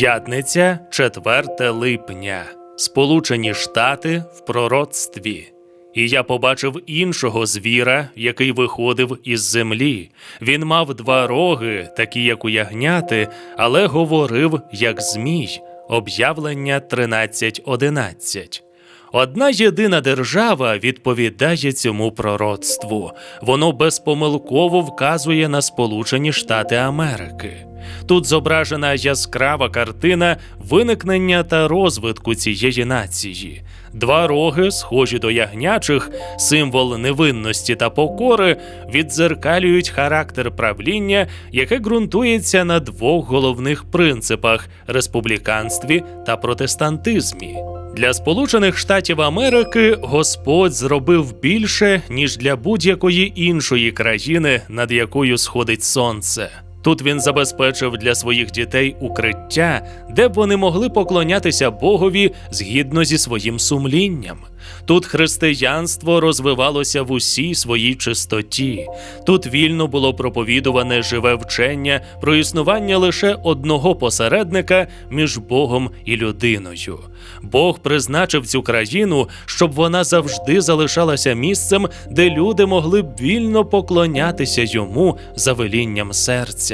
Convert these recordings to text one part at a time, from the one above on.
П'ятниця, 4 липня. Сполучені Штати в пророцтві. І я побачив іншого звіра, який виходив із землі. Він мав два роги, такі як у ягняти, але говорив як змій. Об'явлення 13.11. Одна єдина держава відповідає цьому пророцтву. Воно безпомилково вказує на Сполучені Штати Америки. Тут зображена яскрава картина виникнення та розвитку цієї нації. Два роги, схожі до ягнячих, символ невинності та покори, віддзеркалюють характер правління, яке ґрунтується на двох головних принципах республіканстві та протестантизмі. Для Сполучених Штатів Америки Господь зробив більше, ніж для будь-якої іншої країни, над якою сходить сонце. Тут він забезпечив для своїх дітей укриття, де б вони могли поклонятися Богові згідно зі своїм сумлінням. Тут християнство розвивалося в усій своїй чистоті. Тут вільно було проповідуване живе вчення про існування лише одного посередника між Богом і людиною. Бог призначив цю країну, щоб вона завжди залишалася місцем, де люди могли б вільно поклонятися йому за велінням серця.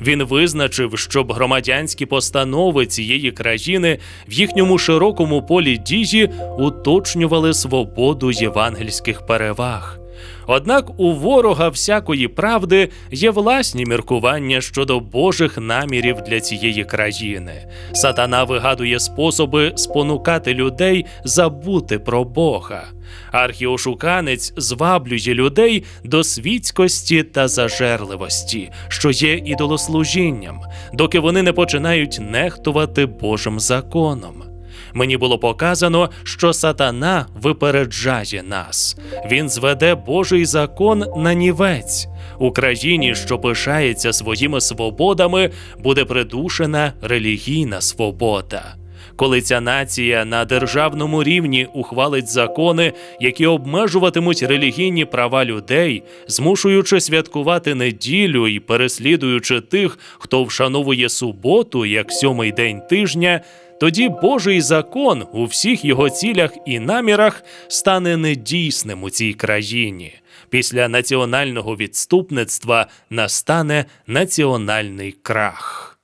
Він визначив, щоб громадянські постанови цієї країни в їхньому широкому полі дії уточнювали свободу євангельських переваг. Однак у ворога всякої правди є власні міркування щодо Божих намірів для цієї країни. Сатана вигадує способи спонукати людей забути про Бога. Архіошуканець зваблює людей до світськості та зажерливості, що є ідолослужінням, доки вони не починають нехтувати Божим законом. Мені було показано, що сатана випереджає нас. Він зведе Божий закон на нівець. У країні, що пишається своїми свободами, буде придушена релігійна свобода. Коли ця нація на державному рівні ухвалить закони, які обмежуватимуть релігійні права людей, змушуючи святкувати неділю і переслідуючи тих, хто вшановує суботу як сьомий день тижня, тоді Божий закон у всіх його цілях і намірах стане недійсним у цій країні. Після національного відступництва настане національний крах.